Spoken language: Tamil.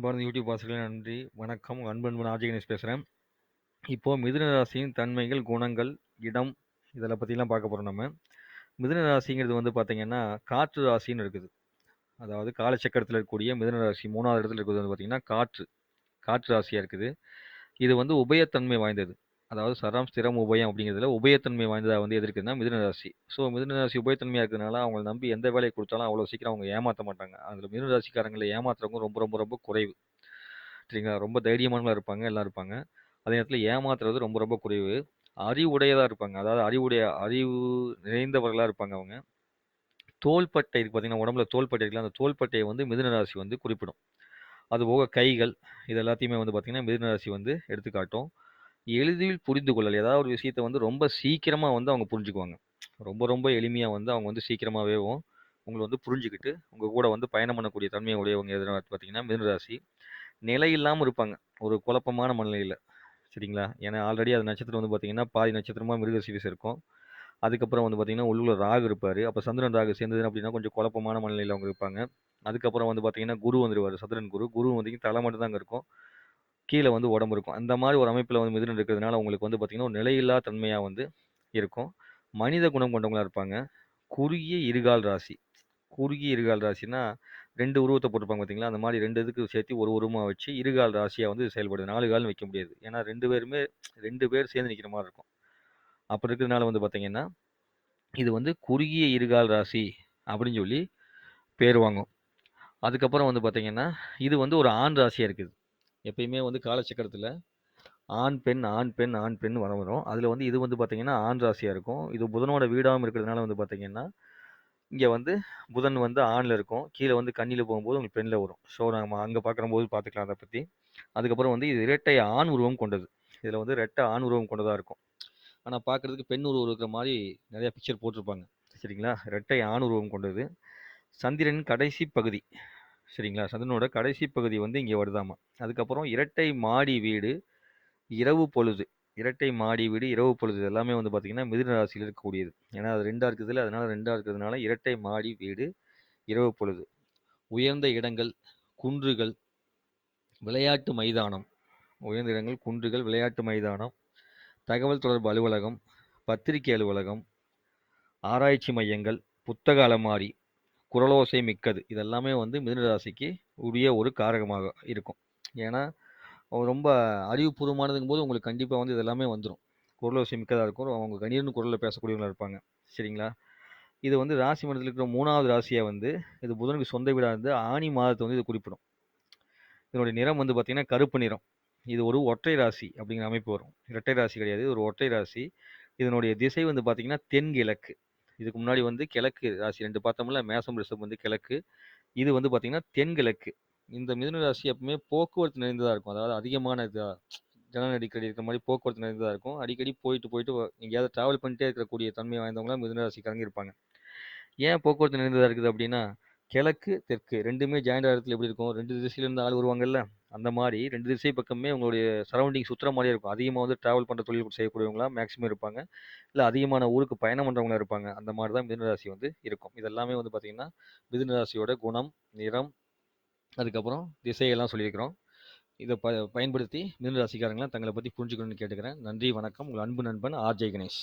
அன்பார்ந்த யூடியூப் வாசகர்களே நன்றி. வணக்கம். உங்க அன்பு நண்பன் ஆர்ஜே கணேஷ் பேசுறேன். மிதுன ராசியின் தன்மைகள், குணங்கள், இடம் இதெல்லாம் பற்றிலாம் பார்க்க போகிறோம் நம்ம. மிதுன ராசிங்கிறது வந்து பார்த்திங்கன்னா காற்று ராசின்னு இருக்குது. அதாவது காலச்சக்கரத்தில் இருக்கக்கூடிய மிதுன ராசி மூணாவது இடத்துல இருக்கிறது வந்து பார்த்தீங்கன்னா, காற்று. காற்று ராசியாக இருக்குது. இது வந்து உபயத்தன்மை வாய்ந்தது. அதாவது சரம், ஸ்திரம், உபயம் அப்படிங்கிறதுல உபயத்தன்மை வாய்ந்ததா வந்து எது இருக்குதுன்னா, மிதுன ராசி. ஸோ மிதுன ராசி உபயத்தன்மையா இருக்கிறதுனால, அவங்களை நம்பி எந்த வேலையை கொடுத்தாலும் அவ்வளோ சீக்கிரம் அவங்க ஏமாற்ற மாட்டாங்க. அதில் மிதுன ராசிக்காரங்கள ஏமாத்துறவங்க ரொம்ப ரொம்ப ரொம்ப குறைவு. சரிங்களா? ரொம்ப தைரியமானவங்களா இருப்பாங்க, எல்லாம் இருப்பாங்க. அதே நேரத்தில் ஏமாத்துறது ரொம்ப ரொம்ப குறைவு. அறிவுடையதாக இருப்பாங்க. அதாவது அறிவுடைய அறிவு நிறைந்தவர்களாக இருப்பாங்க அவங்க. தோள்பட்டை இருக்கு பார்த்தீங்கன்னா, உடம்புல தோள்பட்டை இருக்குல்ல, அந்த தோள்பட்டையை வந்து மிதுன ராசி வந்து குறிப்பிடும். அதுபோக கைகள், இது எல்லாத்தையுமே வந்து பார்த்திங்கன்னா மிதுன ராசி வந்து எடுத்துக்காட்டும். எளிதில் புரிந்து கொள்ளல். ஏதாவது ஒரு விஷயத்த வந்து ரொம்ப சீக்கிரமா வந்து அவங்க புரிஞ்சுக்குவாங்க. ரொம்ப ரொம்ப எளிமையா வந்து அவங்க வந்து சீக்கிரமாவேவும் உங்கள வந்து புரிஞ்சுகிட்டு, உங்க கூட வந்து பயணம் பண்ணக்கூடிய தன்மை உடையவங்க எதுனா பார்த்தீங்கன்னா, மிதுன ராசி. நிலை இல்லாம இருப்பாங்க. ஒரு குழப்பமான மனநிலையில. சரிங்களா? ஏன்னா ஆல்ரெடி அது நட்சத்திரம் வந்து பார்த்தீங்கன்னா, பாதி நட்சத்திரமா மிருகசீரிஷம் இருக்கும். அதுக்கப்புறம் வந்து பார்த்தீங்கன்னா, உள்ளூர் ராகு இருப்பாரு. அப்ப சந்திரன், ராகு சேர்ந்தது அப்படின்னா கொஞ்சம் குழப்பமான மனநிலையில அவங்க இருப்பாங்க. அதுக்கப்புறம் வந்து பார்த்தீங்கன்னா, குரு வந்துருவாரு. சந்திரன் குரு. குரு வந்து தலை மட்டும் தாங்க இருக்கும். கீழே வந்து உடம்பு இருக்கும். அந்த மாதிரி ஒரு அமைப்பில் வந்து மிதுனம் இருக்கிறதுனால, உங்களுக்கு வந்து பார்த்தீங்கன்னா, ஒரு நிலையில்லா தன்மையாக வந்து இருக்கும். மனித குணம் கொண்டவங்களாக இருப்பாங்க. குறுகிய இருகால் ராசி. குறுகிய இருகால் ராசின்னா, 2 உருவத்த போட்டிருப்பாங்க பார்த்தீங்களா? அந்த மாதிரி ரெண்டு இதுக்கு சேர்த்து ஒரு உருவமாக வச்சு இருகால் ராசியாக வந்து செயல்படுது. நாலு கால்னு வைக்க முடியாது. ஏன்னா ரெண்டு பேருமே ரெண்டு பேர் சேர்ந்து நிற்கிற மாதிரி இருக்கும். அப்படி இருக்கிறதுனால வந்து பார்த்தீங்கன்னா, இது வந்து குறுகிய இருகால் ராசி அப்படின்னு சொல்லி பேர் வாங்கும். அதுக்கப்புறம் வந்து பார்த்தீங்கன்னா, இது வந்து ஒரு ஆண் ராசியாக இருக்குது. எப்பயுமே வந்து காலச்சக்கரத்தில் ஆண், பெண், ஆண், பெண், ஆண், பெண் வர வரும். அதில் வந்து இது வந்து பார்த்திங்கன்னா ஆண் ராசியாக இருக்கும். இது புதனோட வீடாகவும் இருக்கிறதுனால வந்து பார்த்தீங்கன்னா, இங்கே வந்து புதன் வந்து ஆணில் இருக்கும். கீழே வந்து கண்ணியில் போகும்போது உங்களுக்கு பெண்ணில் வரும். ஸோ நம்ம அங்கே பார்க்குறம்போது பார்த்துக்கலாம் அதை பற்றி அதுக்கப்புறம் வந்து இது இரட்டை ஆண் உருவம் கொண்டது. இதில் வந்து ரெட்டை ஆண் உருவம் கொண்டதாக இருக்கும். ஆனால் பார்க்குறதுக்கு பெண் உருவம் இருக்கிற மாதிரி நிறையா பிக்சர் போட்டிருப்பாங்க. சரிங்களா? ரெட்டை ஆண் உருவம் கொண்டது. சந்திரன் கடைசி பகுதி. சரிங்களா? சந்திரனோட கடைசி பகுதி வந்து இங்கே வருதாமா. அதுக்கப்புறம் இரட்டை மாடி வீடு, இரவு பொழுது. இரட்டை மாடி வீடு, இரவு பொழுது இது எல்லாமே வந்து பார்த்திங்கன்னா மிதுன ராசியில் இருக்கக்கூடியது. ஏன்னா அது 2ஆ இருக்குதுல்ல, அதனால 2ஆ இருக்கிறதுனால இரட்டை மாடி வீடு, இரவு பொழுது. உயர்ந்த இடங்கள், குன்றுகள், விளையாட்டு மைதானம். உயர்ந்த இடங்கள், குன்றுகள், விளையாட்டு மைதானம், தகவல் தொடர்பு அலுவலகம், பத்திரிகை அலுவலகம், ஆராய்ச்சி மையங்கள், புத்தக அலமாரி, குரலோசை மிக்கது. இதெல்லாமே வந்து மிதுனராசிக்கு உரிய ஒரு காரகமாக இருக்கும். ஏன்னா, ரொம்ப அறிவுபூர்வமானதுங்கும்போது உங்களுக்கு கண்டிப்பாக வந்து இதெல்லாமே வந்துடும் குரலோசை மிக்கதாக இருக்கும். அவங்க கணீர்னு குரலில் பேசக்கூடியவங்களாக இருப்பாங்க. சரிங்களா? இது வந்து ராசி மண்டலத்தில இருக்கிற மூணாவது ராசியாக வந்து இது புதனுக்கு சொந்த வீடாக இருந்து ஆனி மாதத்தை வந்து இது குறிப்பிடும். இதனுடைய நிறம் வந்து பார்த்திங்கன்னா கருப்பு நிறம். இது ஒரு ஒற்றை ராசி அப்படிங்கிற அமைப்பு வரும். இரட்டை ராசி கிடையாது. ஒரு ஒற்றை ராசி. இதனுடைய திசை வந்து பார்த்திங்கன்னா தென்கிழக்கு. இதுக்கு முன்னாடி வந்து கிழக்கு ராசி ரெண்டு பார்த்தோம்ல, மேசம், ரிஷப் வந்து கிழக்கு. இது வந்து பார்த்தீங்கன்னா, தென்கிழக்கு. இந்த மிதுன ராசி எப்பவுமே போக்குவரத்து நிறைந்ததாக இருக்கும். அதாவது அதிகமான இதாக ஜன அடிக்கடி இருக்கிற மாதிரி போக்குவரத்து நிறைந்ததாக இருக்கும். அடிக்கடி போயிட்டு, போயிட்டு எங்கேயாவது டிராவல் பண்ணிட்டே இருக்கக்கூடிய தன்மை வாய்ந்தவங்களாம் மிதுன ராசிக்காரங்க இருப்பாங்க. ஏன் போக்குவரத்து நிறைந்ததாக இருக்குது அப்படின்னா, கிழக்கு, தெற்கு ரெண்டுமே ஜாயிண்ட் இடத்துல எப்படி இருக்கும்? ரெண்டு திசையிலேருந்து ஆள் வருவாங்கல்ல, அந்த மாதிரி ரெண்டு திசை பக்கமே உங்களுடைய சரௌண்டிங் சுற்றுற மாதிரியே இருக்கும். அதிகமாக வந்து டிராவல் பண்ணுற தொழில் செய்யக்கூடியவங்களாம் மேக்ஸிமம் இருப்பாங்க. இல்லை அதிகமான ஊருக்கு பயணம் பண்ணுறவங்களா இருப்பாங்க. அந்த மாதிரி தான் மிதுன ராசி வந்து இருக்கும். இதெல்லாமே வந்து பார்த்திங்கன்னா மிதுன ராசியோட குணம், நிறம், அதுக்கப்புறம் திசையெல்லாம் சொல்லியிருக்கிறோம். இதை ப பயன்படுத்தி மிதுன தங்களை பற்றி புரிஞ்சுக்கணும்னு கேட்டுக்கிறேன். நன்றி, வணக்கம். உங்கள் அன்பு நண்பன் ஆர்ஜே கணேஷ்.